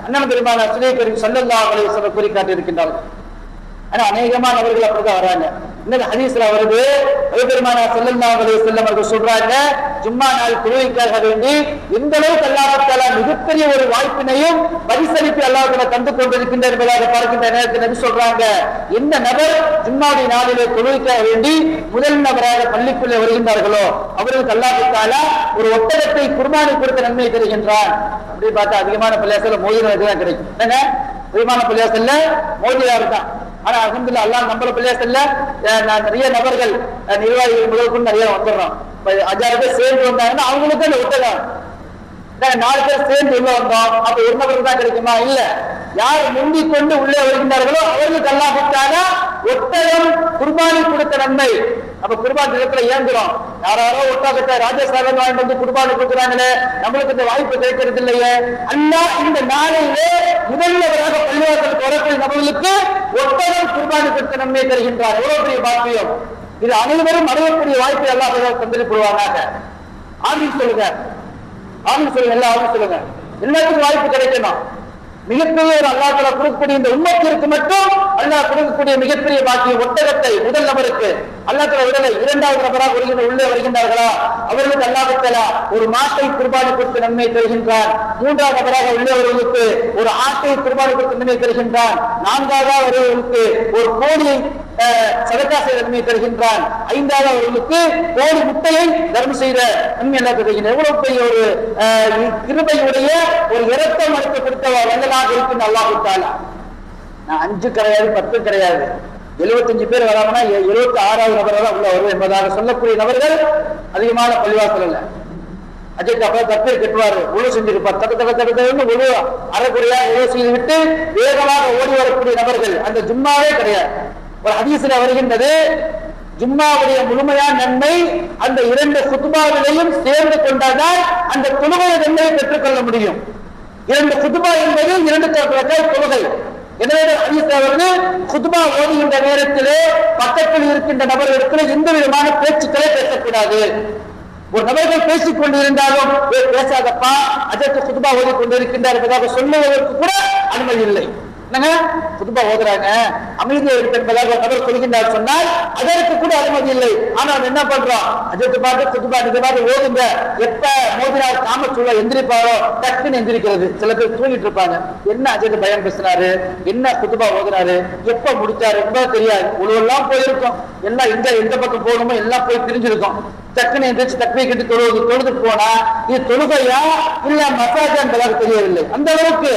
அண்ணன் பெருமான சுலேகரின் சல்லல்லா அலைஹி சொல்ல கூறி காட்டியிருக்கின்றார்கள். ஆனா அநேகமான அவர்கள் அப்படிதான் வராங்க. இன்னும் ஹதீஸ்ல வருது? பெருமானா செல்லல்லா அலைஹி செல்லம் அவர்கள் சொல்றாங்க ஜும்மா நாள் தொழுகைக்காக வேண்டி எந்த அளவுக்கு அல்லாஹால மிகப்பெரிய ஒரு வாய்ப்பினையும் பரிசளிப்பு அல்லாஹால தந்து கொண்டிருக்கின்ற என்பதாக பார்க்கின்ற நேரத்தில் நபி சொல்றாங்க. இந்த நபர் ஜும்மாவுடைய நாளிலே தொழுகைக்காக வேண்டி முதல் நபராக பள்ளிக்குள்ளே வருகின்றார்களோ அவர்களுக்கு அல்லாஹால ஒரு ஒட்டகத்தை குர்பானி கொடுத்த நன்மை தருகின்றான். அப்படி பார்த்தா அதிகமான பிள்ளைகள் மோதிரம் தான் கிடைக்கும். என்னங்க பிள்ளையா செல்ல மோதியா தான் ஆனா அகமதுல்லா அல்லா நம்மள பிள்ளையா செல்ல நான் நிறைய நபர்கள் நிர்வாகிகள் முதல் கொண்டு நிறைய வந்துடுறோம். இப்ப அஞ்சாறு பேர் சேர்ந்து வந்தாங்கன்னா அவங்களுக்கு அந்த ஒட்டகம். நாலு பேர் சேர்ந்து உள்ள வந்தோம்? அப்ப இருந்தவர்கள் தான் கிடைக்குமா? இல்ல. யார் முந்தி கொண்டு உள்ளே வருகின்றார்களோ அவர்களுக்கு அல்லாஹ் கொடுத்தாங்க ஒட்டகம் குர்பானி கொடுத்த நன்மை. அப்ப குர்பான் தினத்துல ஏங்குறோம் யாராரோ ஒட்டகத்தை ராஜஸ்தான் வாங்கிட்டு வந்து குர்பானி கொடுக்குறாங்களே நம்மளுக்கு இந்த வாய்ப்பு கிடைக்கிறது இல்லையே அல்லாஹ் இந்த நாளிலே முதல்வராக பள்ளிவாசல் வரக்கூடிய நபர்களுக்கு ஒட்டகம் குர்பானி கொடுத்த நன்மை தருகின்றார். எவ்வளவு பெரிய பாக்கியம். இது அனைவரும் அடையக்கூடிய வாய்ப்பை எல்லாம் தந்திருப்படுவாங்க அப்படின்னு சொல்லுங்க. ஆமாம் சொல்லுங்க எல்லாம் ஆமீன் சொல்லுங்க. எல்லாத்துக்கும் வாய்ப்பு கிடைக்கணும். மிகப்பெரிய ஒரு அல்லாஹ் கொடுக்கக்கூடிய இந்த உண்மத்திற்கு மட்டும் அல்லாஹ் கொடுக்கக்கூடிய மிகப்பெரிய பாக்கிய ஒட்டகத்தை முதல் நபருக்கு அல்லாஹ் உடலை இரண்டாவது நபராக வருகின்ற உள்ளே வருகின்றார்களா? அவர்களுக்கு அல்லாஹ் ஒரு மாட்டை குர்பானி கொடுத்து நன்மை தருகின்றான். மூன்றாவது நபராக உள்ளவர்களுக்கு ஒரு ஆட்டை குர்பானி கொடுத்து நன்மை தருகின்றான். நான்காவது வருவர்களுக்கு ஒரு கோழியை சதக்கா செய்த நன்மை தருகின்றான். ஐந்தாவது அவர்களுக்கு கோடி முட்டையை தர்மம் செய்த நன்மை எல்லாம் தருகின்றன. எவ்வளவு பெரிய ஒரு கிருபையுடைய ஒரு இரத்தம் அளித்து கொடுத்த வல்லலாக இருக்கின்ற அல்லாஹு தாலா நான் அஞ்சு கிடையாது பத்து கிடையாது. எழுபத்தஞ்சு பேர் வராமனா எழுபத்தி ஆறாவது நபராக தான் உள்ள வரும் என்பதாக சொல்லக்கூடிய நபர்கள் அதிகமான பள்ளிவாசல் அல்ல அப்புறம் அப்பா தப்பீர் கட்டுவாரு. உழவு செஞ்சிருப்பார் தக்க தக்க தக்க தக்கன்னு அறக்குறையா உழவு செய்து விட்டு வேகமாக ஓடி வரக்கூடிய நபர்கள் அந்த ஜும்மாவே கிடையாது. ஒரு அதிசல வருகின்றது ஜும்மாவுடைய முழுமையான நன்மை அந்த இரண்டு குத்துபாவிலையும் சேர்ந்து கொண்டால்தான் அந்த தொழுகை நன்மையை பெற்றுக்கொள்ள முடியும். இரண்டு குதுபா என்பது இரண்டு தரப்பட்ட தொழுகை. எனவே ஹதீஸ்ல வருது குத்துபா ஓடுகின்ற நேரத்திலே பக்கத்தில் இருக்கின்ற நபர்களிடத்தில் எந்த விதமான பேச்சுக்களை பேசக்கூடாது. ஒரு நபர்கள் பேசிக் கொண்டிருந்தாலும் பேசாதப்பா அதற்கு குதுபா ஓதி கொண்டிருக்கின்றார் என்பதாக சொல்லுவதற்கு கூட அனுமதி இல்லை. என்னங்க? குதுபா ஓதுறாங்க. அமைதியை இருக்கு என்பதாக ஒரு நபர் சொல்கின்றார் சொன்னால் அதற்கு கூட அனுமதி இல்லை. ஆனால் அவன் என்ன பண்றோம் அஜத்து பாட்டு குதுபா இந்த மாதிரி ஓதுங்க. எப்ப மோதினார் காமச்சூழ எந்திரிப்பாரோ டக்குன்னு எந்திரிக்கிறது. சில பேர் தூங்கிட்டு இருப்பாங்க. என்ன அஜத்து பயம் பேசினாரு? என்ன குதுபா ஓதுனாரு? எப்ப முடிச்சாரு? என்பது தெரியாது. உழுவெல்லாம் போயிருக்கும். எல்லாம் எந்த எந்த பக்கம் போகணுமோ எல்லாம் போய் பிரிஞ்சிருக்கும். டக்குன்னு எந்திரிச்சு தக்கவை கட்டி தொழுவது தொழுது போனா இது தொழுகையா? இல்ல மசாஜா என்பதாக தெரியவில்லை. அந்த அளவுக்கு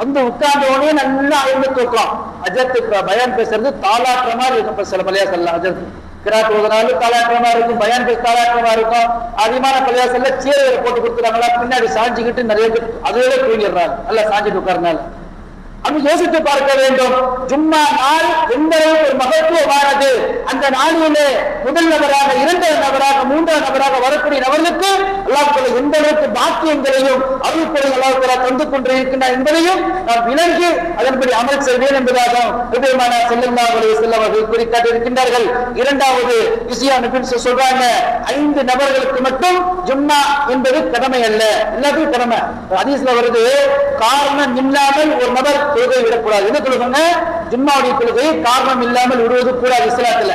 வந்து உட்கார்ந்த உடனே நல்லா அயர்ந்து தூக்கலாம் அஜத்துக்கு பயன் பேசுறது தாளாற்ற மாதிரி இருக்கும் சில பள்ளியாசல்ல அஜத் கிராத் ஓதுனாலும் தாளாற்றமா இருக்கும் பயன் பேச தாளாற்றமா இருக்கும். அதிகமான பள்ளியாசல்ல சீரையை போட்டு கொடுக்குறாங்களா பின்னாடி சாஞ்சிக்கிட்டு நிறைய பேர் அதோட தூங்கிடுறாங்க. நல்லா சாஞ்சிட்டு உட்கார்னால அப்படி யோசித்து பார்க்க வேண்டும். ஜும்மா நாள் எந்த அளவுக்கு ஒரு மகத்துவமானது? அந்த நாளிலே முதல் நபராக இரண்டாவது நபராக மூன்றாம் நபராக வரக்கூடிய நபர்களுக்கு அல்லாஹ் எந்த அளவுக்கு பாக்கியங்களையும் அருள்பொருள் அல்லாஹ் தந்து கொண்டிருக்கின்றார் என்பதையும் நாம் விளங்கி அதன்படி அமல் செய்வேன் என்பதாக விபயமான செல்லல்லா அலைஹி வஸல்லம் குறிக்காட்டிருக்கின்றார்கள் குறிக்காட்டி இருக்கின்றார்கள் இரண்டாவது விஷயம் நபின் சொல்றாங்க ஐந்து நபர்களுக்கு மட்டும் ஜும்மா என்பது கடமை அல்ல. எல்லாத்துக்கும் கடமை. ஹதீஸ்ல வருது காரணம் இல்லாமல் ஒரு நபர் தொழுகை விடக்கூடாது. என்ன சொல்லுவாங்க ஜும்மாவுடைய தொழுகை காரணம் இல்லாமல் விடுவது கூடாது இஸ்லாத்துல.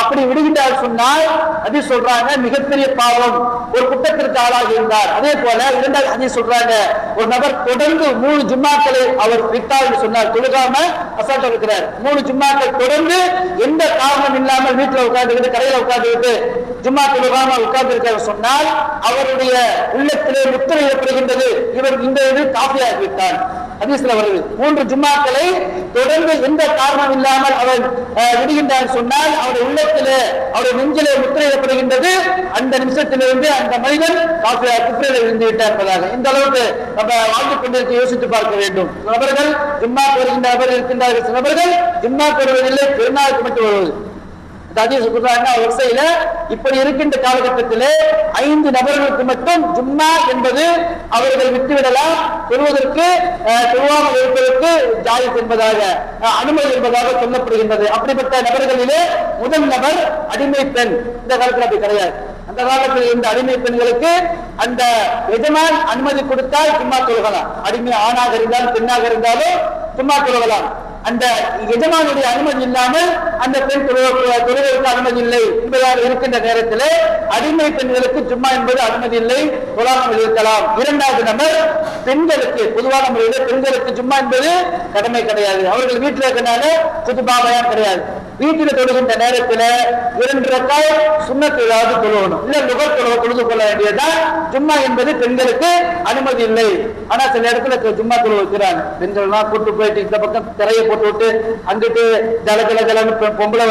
அப்படி விடுகின்றார் சொன்னால் அது சொல்றாங்க மிகப்பெரிய பாவம். ஒரு குற்றத்திற்கு ஆளாக இருந்தார். அதே போல இரண்டாவது அதை சொல்றாங்க ஒரு நபர் தொடர்ந்து மூணு ஜும்மாக்களை அவர் விட்டார் என்று சொன்னார் தொழுகாம அசால்ட்டா இருக்கிறார். மூணு ஜும்மாக்கள் தொடர்ந்து எந்த காரணம் இல்லாமல் வீட்டுல உட்கார்ந்துக்கிட்டு கடையில உட்கார்ந்துக்கிட்டு ஜும்மா தொழுகாம உட்கார்ந்து இருக்கார் சொன்னால் அவருடைய உள்ளத்திலே முத்திரையிடப்படுகின்றது இவர் இந்த இது காஃபியாகி விட்டார். ஹதீஸ்ல வருது. மூன்று ஜும்மாக்களை தொடர்ந்து எந்த காரணம் இல்லாமல் அவர் விடுகின்றார் சொன்னால் அவருடைய உள்ளத்திலே அவருடைய நெஞ்சிலே முத்திரையிடப்படுகின்றது. அந்த நிமிஷத்திலிருந்து அந்த மனிதன் காஃபியா குப்பையில இருந்து விட்டார் என்பதாக. இந்த அளவுக்கு நம்ம வாழ்ந்து கொண்டிருக்க யோசித்து பார்க்க வேண்டும். சில நபர்கள் ஜும்மா வருகின்ற நபர் இருக்கின்றார்கள். சில நபர்கள் ஜும்மா வருவதில்லை பெருநாளுக்கு மட்டும் வருவது. ஹதீஸ் சொல்றாங்க வரிசையில இப்படி இருக்கின்ற காலகட்டத்திலே ஐந்து நபர்களுக்கு மட்டும் ஜும்மா என்பது அவர்கள் விட்டுவிடலாம். பெறுவதற்கு தொழுவாமல் இருப்பதற்கு ஜாயிஸ் என்பதாக அனுமதி என்பதாக சொல்லப்படுகின்றது. அப்படிப்பட்ட நபர்களிலே முதல் நபர் அடிமை பெண். இந்த காலத்தில் அப்படி கிடையாது. அந்த காலத்தில் இருந்த அடிமை பெண்களுக்கு அந்த எஜமான் அனுமதி கொடுத்தால் சும்மா தொழுகலாம். அடிமை ஆணாக இருந்தாலும் பெண்ணாக இருந்தாலும் சும்மா தொழுகலாம். அந்த எஜமானுடைய அனுமதி இல்லாமல் அந்த பெண் தொழுவ- தொழுவதற்கு அனுமதி இல்லை என்பதாக இருக்கின்ற நேரத்தில் அடிமை பெண்களுக்கு சும்மா என்பது அனுமதி இல்லை தொழாமல் இருக்கலாம் இரண்டாவது நபர் பெண்களுக்கு பொதுவான முறையில் பெண்களுக்கு சும்மா என்பது கடமை கிடையாது. அவர்கள் வீட்டில் இருக்கிறனால குதுபாபயம் கிடையாது. வீட்டில் தொழுகின்ற நேரத்தில் இரண்டு ரக்காய் சுண்ணத்து ஏதாவது தொழுவணும் இல்ல நுகர் தொழுவ தொழுது கொள்ள வேண்டியதுதான். சும்மா என்பது பெண்களுக்கு அனுமதி இல்லை. ஆனா சில இடத்துல சும்மா தொழுவ வைக்கிறாங்க. பெண்கள்லாம் கூட்டு போயிட்டு இந்த பக்கம் திரையை போட்டு விட்டு அங்கிட்டு ஜல ஜல ஜலன்னு பொம்பளை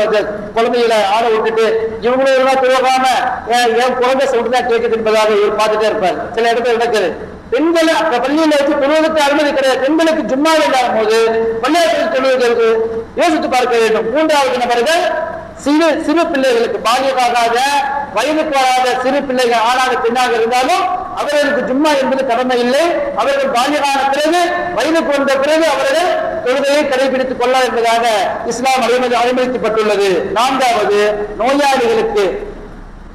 குழந்தைகளை ஆட விட்டுட்டு இவங்களும் எல்லாம் தொழுவாம என் குழந்தை சொல்றதா கேட்குது என்பதாக இவர் பார்த்துட்டே இருப்பார். சில இடத்துல நடக்குது. பெண்களை அப்ப பள்ளியில வச்சு தொழுவதற்கு அனுமதி கிடையாது. பெண்களுக்கு ஜும்மா இல்லாத போது பள்ளியாசல் தொழுவதற்கு யோசித்து பார்க்க வேண்டும். மூன்றாவது நபர்கள் சிறு சிறு பிள்ளைகளுக்கு பாலியமாகாத வயதுக்கு வராத சிறு பிள்ளைகள் ஆணாக பெண்ணாக இருந்தாலும் அவர்களுக்கு ஜும்மா என்பது கடமை இல்லை. அவர்கள் பாலியமான பிறகு வயதுக்கு வந்த பிறகு அவர்கள் தொழுகையை கடைபிடித்துக் கொள்ள என்பதாக இஸ்லாம் அனுமதி அனுமதிக்கப்பட்டுள்ளது நான்காவது நோயாளிகளுக்கு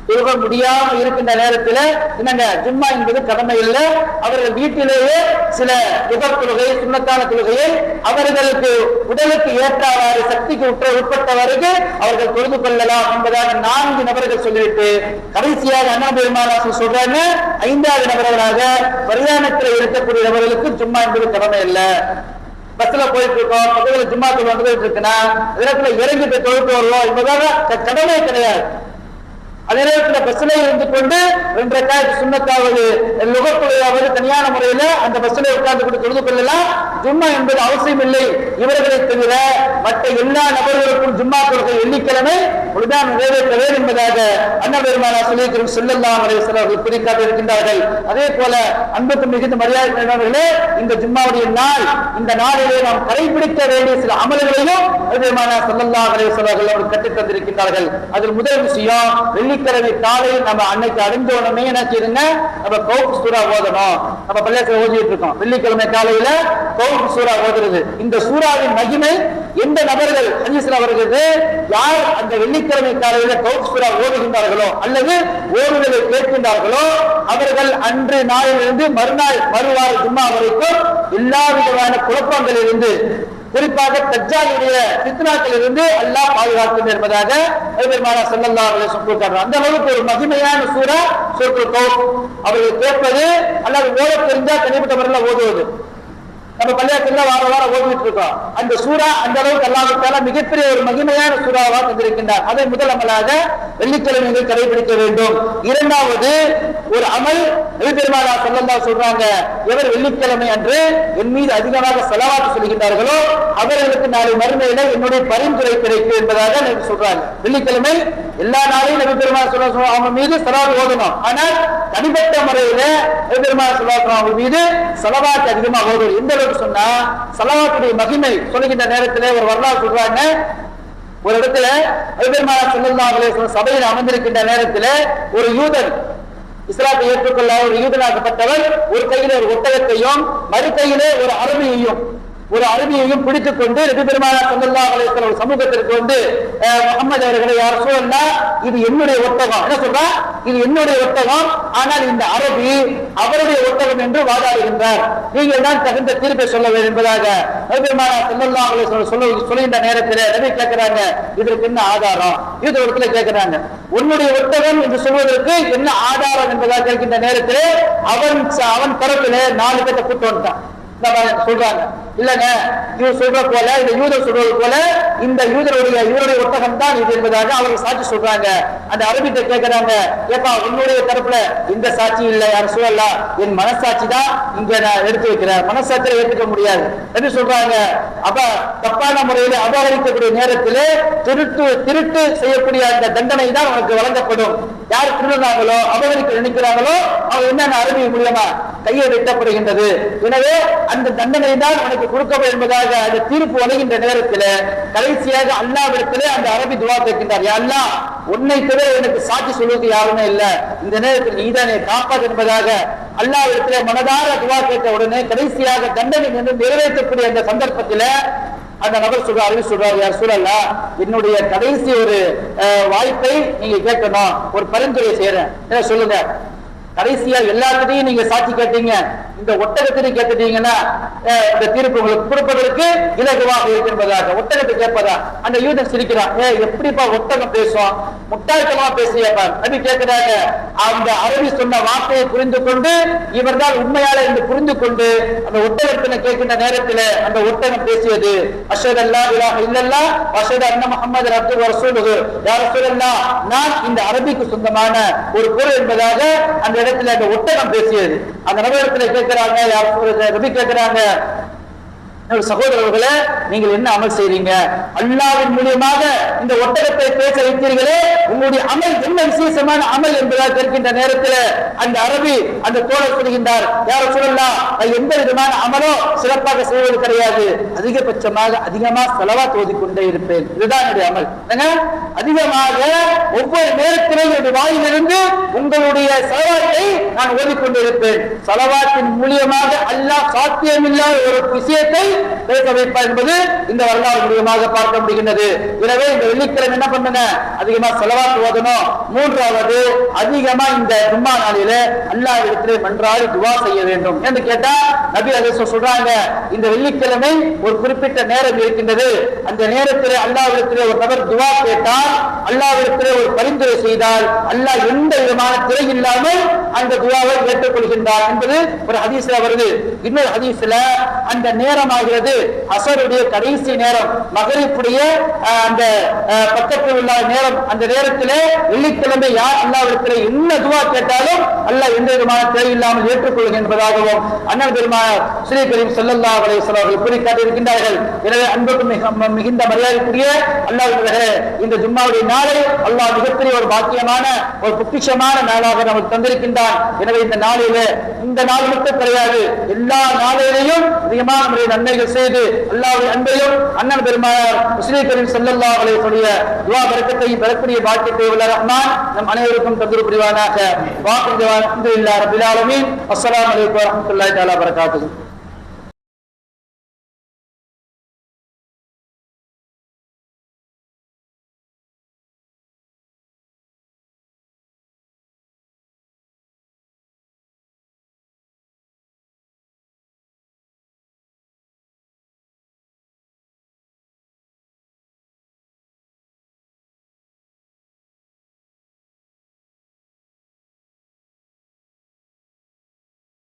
தொழுக முடியாம இருக்கின்ற நேரத்தில் என்னங்க ஜும்மா என்பது கடமை இல்லை அவர்கள் வீட்டிலேயே சில விபர் தொழுகை சுண்ணத்தான தொழுகையை அவர்களுக்கு உடலுக்கு ஏற்றவாறு சக்திக்கு உற்ற உட்பட்டவருக்கு அவர்கள் தொழுது கொள்ளலாம் என்பதாக நான்கு நபர்கள் சொல்லிவிட்டு கடைசியாக அண்ணா பெருமானாசன் சொல்றாங்க ஐந்தாவது நபர்களாக பரிதானத்தில் இருக்கக்கூடிய நபர்களுக்கு ஜும்மா என்பது கடமை இல்லை பஸ்ல போயிட்டு இருக்கோம் பக்கத்துல ஜும்மா தொழில் வந்துட்டு இருக்குன்னா இடத்துல இறங்கிட்டு தொழுத்து வருவோம் என்பதாக கடமையே கடமை கிடையாது. அதே நேரத்தில் பஸ்ல இருந்து கொண்டு ரெண்டு ரெக்காயத்து சுண்ணத்தாவது லுகத்துறையாவது தனியான முறையில அந்த பஸ்ல உட்கார்ந்து கொண்டு தொழுது கொள்ளலாம். ஜும்மா என்பது அவசியம் இல்லை. இவர்களை தவிர மற்ற எல்லா நபர்களுக்கும் ஜும்மா தொழுகை வெள்ளிக்கிழமை முழுதான் நிறைவேற்ற வேண்டும் என்பதாக அண்ணா பெருமானா சொல்லியிருக்கிறோம் சொல்லலாம் அவர்கள் குறிக்காக இருக்கின்றார்கள். அதே போல அன்புக்கு மிகுந்த மரியாதை இந்த ஜும்மாவுடைய நாள் இந்த நாளிலே நாம் கடைபிடிக்க வேண்டிய சில அமல்களையும் பெருமானா சொல்லல்லா அலைவசர்கள் அவர் கற்றுத் தந்திருக்கின்றார்கள். அதில் முதல் விஷயம் வெள்ளி வெள்ளிக்கிழமை காலையில் நம்ம அன்னைக்கு அடைஞ்சோடனே என்ன செய்யுங்க நம்ம கவுப் சூறா ஓதணும். நம்ம பள்ளியத்தில் ஓதிட்டு இருக்கோம். வெள்ளிக்கிழமை காலையில கவுப் சூறா ஓதுறது. இந்த சூறாவின் மகிமை எந்த நபர்கள் ஹதீஸ்ல வருகிறது? யார் அந்த வெள்ளிக்கிழமை காலையில கவுப் சூறா ஓதுகின்றார்களோ அல்லது ஓதுதலை கேட்கின்றார்களோ அவர்கள் அன்று நாளிலிருந்து மறுநாள் மறுவார ஜும்மா வரைக்கும் எல்லா விதமான குழப்பங்களிலிருந்து குறிப்பாக தஜ்ஜாலுடைய பித்னாக்கள் இருந்து அல்லாஹ் பாதுகாக்கும் என்பதாக பெருமானா ஸல்லல்லாஹு அலைஹி வஸல்லம் அந்த அளவுக்கு ஒரு மகிமையான சூறா சூரத்துல் கௌஃப். அவர்கள் கேட்பது அல்லது ஓட தெரிஞ்சா தனிப்பட்ட முறையில் ஓதுவது. நம்ம பள்ளியத்துல வார வாரம் ஓடிட்டு இருக்கோம். அந்த சூரா அந்த அளவுக்கு அல்லாவிட்டால மிகப்பெரிய ஒரு மகிமையான சூறாவாக தந்திருக்கின்றார். அதை முதல் அமலாக வெள்ளிக்கிழமைகள் கடைபிடிக்க வேண்டும். இரண்டாவது ஒரு அமல் நபி சொல்லந்தா சொல்றாங்க எவர் வெள்ளிக்கிழமை அன்று என் மீது அதிகமாக செலவாட்டு சொல்கின்றார்களோ அவர்களுக்கு நாளை மறுமையில என்னுடைய பரிந்துரை கிடைக்கும் என்பதாக எனக்கு சொல்றாங்க. வெள்ளிக்கிழமை எல்லா நாளையும் நபி பெருமானா சொல்ல அவங்க மீது செலவாட்டு ஓதணும். ஆனால் தனிப்பட்ட முறையில நபி பெருமானா சொல்ல அவங்க மீது செலவாட்டு அதிகமாக ஓதும் எந்த சொன்னா சலவாத்துடைய மகிமை சொல்லுகின்ற நேரத்திலே ஒரு வரலாறு சொல்றாங்க. ஒரு இடத்துல பெருமானா ஸல்லல்லாஹு அலைஹி சபையில் அமர்ந்திருக்கின்ற நேரத்தில் ஒரு யூதன் இஸ்லாத்தை ஏற்றுக்கொள்ள ஒரு யூதனாக்கப்பட்டவர் ஒரு கையிலே ஒரு ஒட்டகத்தையும் மறு கையிலே ஒரு அரபியையும் ஒரு அருவியையும் பிடித்துக் கொண்டு நபி பெருமானா ஸல்லல்லாஹு அலைஹி ஒரு சமூகத்திற்கு வந்து முகமது அவர்களை யார் சொல்லா இது என்னுடைய ஒட்டகம். என்ன சொல்றா? இது என்னுடைய ஒட்டகம். ஆனால் இந்த அரபி அவருடைய ஒட்டகம் என்று வாதாடுகின்றார். நீங்கள் தான் தகுந்த தீர்ப்பை சொல்ல வேண்டும் என்பதாக நபி பெருமானா ஸல்லல்லாஹு அலைஹி சொல்ல சொல்லுகின்ற நேரத்தில் நபி கேட்கிறாங்க இதற்கு என்ன ஆதாரம்? இது ஒரு இடத்துல கேட்கிறாங்க. உன்னுடைய ஒட்டகம் என்று சொல்வதற்கு என்ன ஆதாரம் என்பதாக கேட்கின்ற நேரத்தில் அவன் அவன் தரப்பிலே நாலு பேர்த்த கூட்டு வந்துட்டான். சொல்றாங்க? இல்லங்க இவர் சொல்ற போல இந்த யூதர் சொல்றது போல இந்த யூதருடைய இவருடைய ஒட்டகம் தான் இது என்பதாக அவர்கள் சாட்சி சொல்றாங்க. அந்த அரபிட்ட கேட்கிறாங்க ஏப்பா உன்னுடைய தரப்புல இந்த சாட்சி இல்ல யாரும் சொல்லலாம் என் மனசாட்சி தான் இங்க நான் எடுத்து வைக்கிறேன். மனசாட்சியில ஏற்றுக்க முடியாது. என்று சொல்றாங்க. அப்ப தப்பான முறையில் அபகரிக்கக்கூடிய நேரத்தில் திருட்டு திருட்டு செய்யக்கூடிய அந்த தண்டனை தான் உனக்கு வழங்கப்படும். யார் திருடுறாங்களோ அபகரிக்க நினைக்கிறாங்களோ அவங்க என்னென்ன அரபி மூலியமா கையை வெட்டப்படுகின்றது? எனவே அந்த தண்டனை தான் உனக்கு கொடுக்கப்படும் என்பதாக அந்த தீர்ப்பு வழங்குகின்ற நேரத்தில் கடைசியாக அல்லாவிடத்திலே அந்த அரபி துவா கேட்கின்றார் யாருலா அல்லாஹ் உன்னை தவிர எனக்கு சாட்சி சொல்வதற்கு யாருமே இல்லை. இந்த நேரத்தில் நீதான் என்னை காப்பாற்று என்பதாக அல்லாவிடத்திலே மனதார துவா கேட்ட உடனே கடைசியாக தண்டனை என்று நிறைவேற்றக்கூடிய அந்த சந்தர்ப்பத்தில் அந்த நபர் சொல்ற அறிவு சொல்றாரு யார் சொல்லல என்னுடைய கடைசி ஒரு வாய்ப்பை நீங்க கேட்கணும். ஒரு பரிந்துரை செய்யறேன் சொல்லுங்க? கடைசியா எல்லாத்துட்டையும் நீங்க சாட்சி கேட்டீங்க. இந்த ஒட்டகத்தினை கேட்டுட்டீங்கன்னா இந்த தீர்ப்பு உங்களுக்கு கொடுப்பதற்கு இலகுவாக இருக்கு என்பதாக ஒட்டகத்தை கேட்பதா? அந்த யூதன் சிரிக்கிறான். ஏ எப்படிப்பா ஒட்டகம் பேசும் முட்டாள்தனமா பேசியப்பா அப்படி கேட்கிறாங்க. அந்த அரபி சொன்ன வார்த்தையை புரிந்து கொண்டு இவர்தான் உண்மையாளர் என்று புரிந்து கொண்டு அந்த ஒட்டகத்தினை கேட்கின்ற நேரத்தில் அந்த ஒட்டகம் பேசியது. அஷத் அல்லா இலாஹ இல்லல்லா அஷத் அண்ண முகமது அப்துல் ரசூலுஹு யார் ரசூலல்லாஹ் நான் இந்த அரபிக்கு சொந்தமான ஒரு பொருள் என்பதாக அந்த இடத்துல அந்த ஒட்டகம் பேசியது. அந்த நபரிடத்துல கேட்கிறாங்க யார் ரபி கேட்கிறாங்க. சகோதரர்களே நீங்கள் என்ன அமல் செய்றீங்க? அல்லாவின் மூலியமாக இந்த ஒட்டகத்தை பேச வைத்தீர்களே உங்களுடைய அமல் என்ன விசேஷமான அமல் என்பதாக கேட்கின்ற நேரத்தில் அந்த அரபி அந்த தோழர் சொல்கின்றார் யார சொல்லலாம் அது எந்த விதமான அமலோ சிறப்பாக செய்வது கிடையாது. அதிகபட்சமாக அதிகமா செலவா தோதி கொண்டே இருப்பேன். இதுதான் என்னுடைய அமல். என்னங்க? அதிகமாக ஒவ்வொரு நேரத்திலும் என்னுடைய வாயிலிருந்து உங்களுடைய செலவாத்தை நான் ஓதிக்கொண்டிருப்பேன். செலவாத்தின் மூலியமாக அல்லாஹ் சாத்தியமில்லாத ஒரு விஷயத்தை பேச வைப்பார் என்பது இந்த வரலாறு மூலியமாக பார்க்க முடிகின்றது. எனவே இந்த வெள்ளிக்கிழமை என்ன பண்ணுங்க அதிகமா செலவாக்கு ஓதணும். மூன்றாவது அதிகமா இந்த ஜும்மா நாளில அல்லாஹ் இடத்திலே மன்றாடி துவா செய்ய வேண்டும் என்று கேட்டா நபி அதை சொல்றாங்க இந்த வெள்ளிக்கிழமை ஒரு குறிப்பிட்ட நேரம் இருக்கின்றது. அந்த நேரத்தில் அல்லாவிடத்திலே ஒரு நபர் துவா கேட்டால் அல்லாவிடத்திலே ஒரு பரிந்துரை செய்தால் அல்லாஹ் எந்த விதமான திரை இல்லாமல் அந்த துவாவை ஏற்றுக்கொள்கின்றார் என்பது ஒரு ஹதீஸ்ல வருது. இன்னொரு ஹதீஸ்ல அந்த நேரம் ஆகிறது அசருடைய கடைசி நேரம் மகரிப்புடைய அந்த பக்கத்தில் உள்ள நேரம் அந்த நேரத்தில் வெள்ளிக்கிழமை யார் அல்லாவிடத்தில் என்ன துவா கேட்டாலும் அல்லாஹ் எந்த விதமான திரை இல்லாமல் ஏற்றுக்கொள்ளும் என்பதாகவும் அண்ணன் பெருமானார் ஸ்ரீ கரீம் செல்லல்லா அலைஹி வஸல்லம் அவர்கள் குறிக்காட்டி இருக்கின்றார்கள் எனவே அன்புக்கு மிக மிகுந்த மரியாதைக்குரிய அல்லாஹ்வுடைய இந்த ஜும்மாவுடைய நாளை அல்லாஹ் மிகப்பெரிய ஒரு பாக்கியமான ஒரு பொக்கிஷமான நாளாக நமக்கு தந்திருக்கின்றார். எனவே இந்த நாளிலே இந்த நாள் மட்டும் கிடையாது எல்லா நாளிலேயும் அதிகமான முறையில் நன்மைகள் செய்து அல்லாஹ்வுடைய அன்பையும் அண்ணன் பெருமானார் முஸ்லீம் கரீம் ஸல்லல்லாஹு அலைஹி வஸல்லம் பெறக்கூடிய பாக்கியத்தை உள்ள ரஹ்மான் நம் அனைவருக்கும் தந்துரு புரிவானாக. வாக்கு அல்ஹம்துலில்லாஹி ரப்பில் ஆலமீன். அஸ்ஸலாமு அலைக்கும்